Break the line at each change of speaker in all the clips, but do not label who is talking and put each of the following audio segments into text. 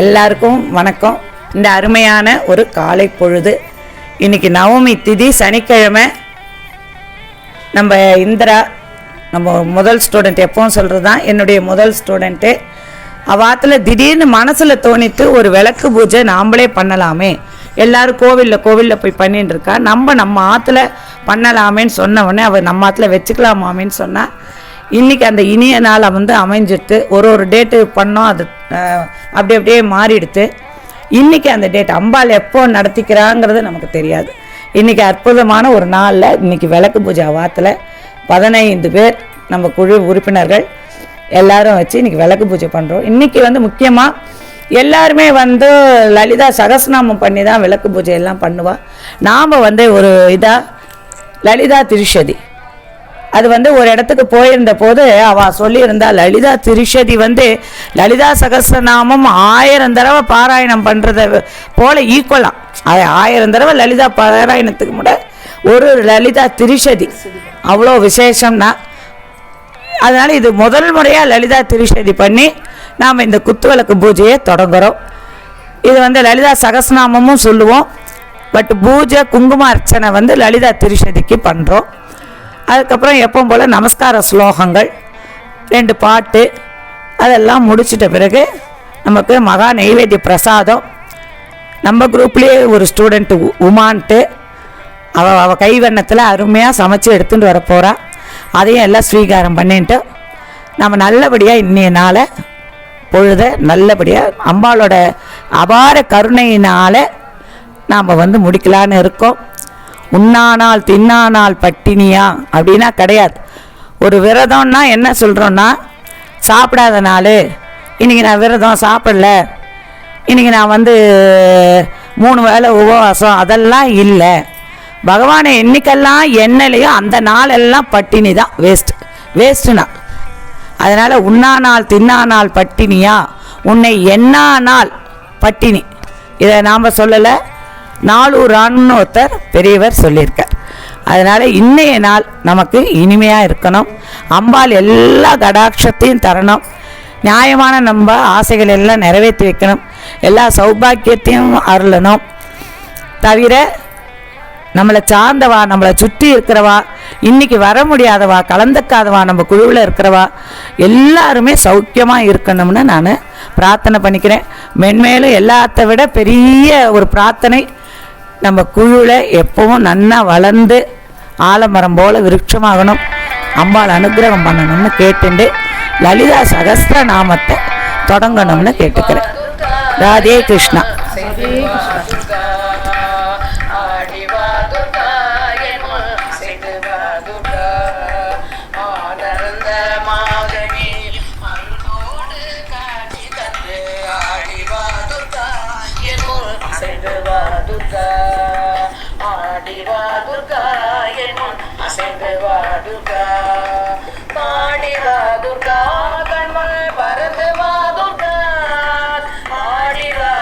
எல்லாருக்கும் வணக்கம். இந்த அருமையான ஒரு காலை பொழுது. இன்னைக்கு நவமி திதி சனிக்கிழமை. நம்ம இந்திரா நம்ம முதல் ஸ்டூடெண்ட் எப்பவும் சொல்கிறது தான் என்னுடைய முதல் ஸ்டூடெண்ட்டு அவாத்தில் திடீர்னு மனசில் தோணிட்டு ஒரு விளக்கு பூஜை நாம்ளே பண்ணலாமே. எல்லாரும் கோவிலில் கோவிலில் போய் பண்ணிட்டு இருக்கா. நம்ம நம்ம ஆற்றுல பண்ணலாமேன்னு சொன்ன உடனே அவள் நம்ம ஆற்றுல வச்சுக்கலாமாமேன்னு சொன்னால் இன்றைக்கி அந்த இனிய நாளை வந்து அமைஞ்சிட்டு ஒரு ஒரு டேட்டு பண்ணோம். அது அப்படி அப்படியே மாறிடுத்து. இன்றைக்கி அந்த டேட் அம்பாள் எப்போ நடத்திக்கிறாங்கிறது நமக்கு தெரியாது. இன்றைக்கி அற்புதமான ஒரு நாளில் இன்றைக்கி விளக்கு பூஜை வாத்தில் பதினைந்து பேர் நம்ம குழு உறுப்பினர்கள் எல்லாரும் வச்சு இன்றைக்கி விளக்கு பூஜை பண்ணுறோம் இன்றைக்கி வந்து முக்கியமாக எல்லாருமே வந்து லலிதா சகஸ்நாமம் பண்ணி தான் விளக்கு பூஜை எல்லாம் பண்ணுவாள் நாம் வந்து ஒரு இதாக லலிதா திருஷதி. அது வந்து ஒரு இடத்துக்கு போயிருந்த போது அவ சொல்லியிருந்தா லலிதா திரிஷதி வந்து லலிதா சகசநாமம் ஆயிரம் தடவை பாராயணம் பண்ணுறத போல ஈக்குவலாம் அது ஆயிரம் தடவை லலிதா பாராயணத்துக்கு முட ஒரு லலிதா திரிஷதி. அவ்வளோ விசேஷம்னா. அதனால் இது முதல் முறையாக லலிதா திரிஷதி பண்ணி நாம் இந்த குத்துவிளக்கு பூஜையை தொடங்குகிறோம் இது வந்து லலிதா சகஸ்நாமமும் சொல்லுவோம். பட் பூஜை குங்கும அர்ச்சனை வந்து லலிதா திரிஷதிக்கு பண்ணுறோம் அதுக்கப்புறம் எப்பவும் போல் நமஸ்கார ஸ்லோகங்கள் ரெண்டு பாட்டு அதெல்லாம் முடிச்சிட்ட பிறகு நமக்கு மகா நெய்வேத்திய பிரசாதம். நம்ம குரூப்லேயே ஒரு ஸ்டூடெண்ட்டு உமான்ட்டு அவள் அவள் கைவண்ணத்தில் அருமையாக சமைச்சு எடுத்துகிட்டு வர போகிறா அதையும் எல்லாம் ஸ்வீகாரம் பண்ணிட்டு நம்ம நல்லபடியாக இன்னைய நாளை பொழுத நல்லபடியாக அம்பாளோட அபார கருணையினால் நாம் வந்து முடிக்கலான்னு இருக்கோம். உண்ணானால் தின்னானால் பட்டினியா? அப்படின்னா கிடையாது. ஒரு விரதம்னா என்ன சொல்கிறோன்னா சாப்பிடாத நாள். இன்றைக்கி நான் விரதம் சாப்பிடல. இன்றைக்கி நான் வந்து மூணு வேளை உபவாசம் அதெல்லாம் இல்லை. பகவானை என்னைக்கெல்லாம் எண்ணெயிலையோ அந்த நாளெல்லாம் பட்டினி தான் வேஸ்ட் வேஸ்ட்டு அதனால் உண்ணானால் தின்னானால் பட்டினியா? உன்னை எண்ணானால் பட்டினி. இதை நாம் சொல்லலை. நாளூரான்னு ஒருத்தர் பெரியவர் சொல்லியிருக்கார். அதனால் இன்றைய நாள் நமக்கு இனிமையாக இருக்கணும். அம்பாள் எல்லா கடாட்சத்தையும் தரணும். நியாயமான நம்ம ஆசைகள் எல்லாம் நிறைவேற்றி வைக்கணும். எல்லா சௌபாக்கியத்தையும் அருளணும். தவிர நம்மளை சார்ந்தவா நம்மளை சுற்றி இருக்கிறவா இன்றைக்கி வர முடியாதவா கலந்துக்காதவா நம்ம குழுவில் இருக்கிறவா எல்லாருமே சௌக்கியமாக இருக்கணும்னு நான் பிரார்த்தனை பண்ணிக்கிறேன். மென்மேலும் எல்லாத்த விட பெரிய ஒரு பிரார்த்தனை நம்ம குழுவில் எப்பவும் நன்னா வளர்ந்து ஆலமரம் போல் விருட்சமாகணும். அம்பாள் அனுகிரகம் பண்ணணும்னு கேட்டுண்டு லலிதா சகஸ்திர நாமத்தை தொடங்கணும்னு கேட்டுக்கிறேன். ராதே கிருஷ்ணா.
ஆடிவா துர்கா என் செய்துவா துர்கா. கண்மண் பரந்துவா துர்கா. ஆடிவா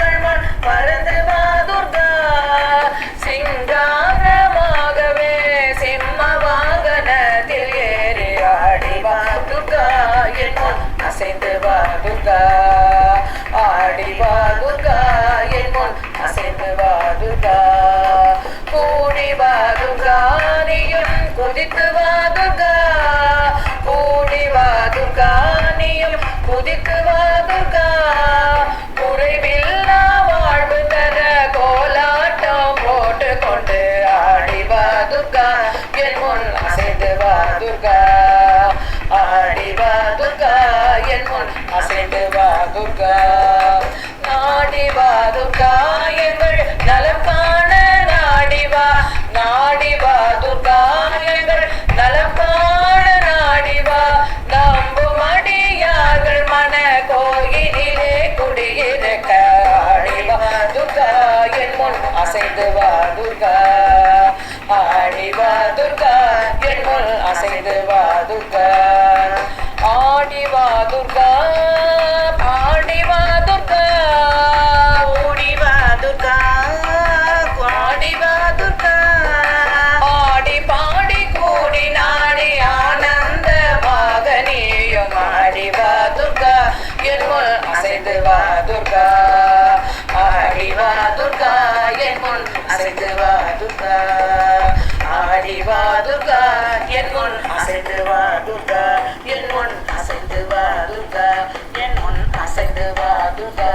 கண்மண் பரந்துவா துர்கா. சிங்காரமாகவே சிம்ம வாகனத்தில் ஏறி ஆடிவா துர்கா. அசைந்து வா குதித்து வா துர்கா கூடி வா துர்கா நீயும் குதித்து வா துர்கா குறைவில்லா வாழ்வு தர கோலாட்டம் போட்டு கொண்டு ஆடி வா துர்கா என் முன் அசைந்து வா துர்கா ஆடி வா துர்கா என் முன் அசைந்து வா துர்கா அசைந்து வா துர்கா ஆடி வா துர்கா என் முன் அசைந்து வா அசைத்து வாதுகா ஆடி வாதுகா என் முன் அசைத்து வாதுகா என் முன் அசைத்து வாதுகா என் முன் அசைத்து வாதுகா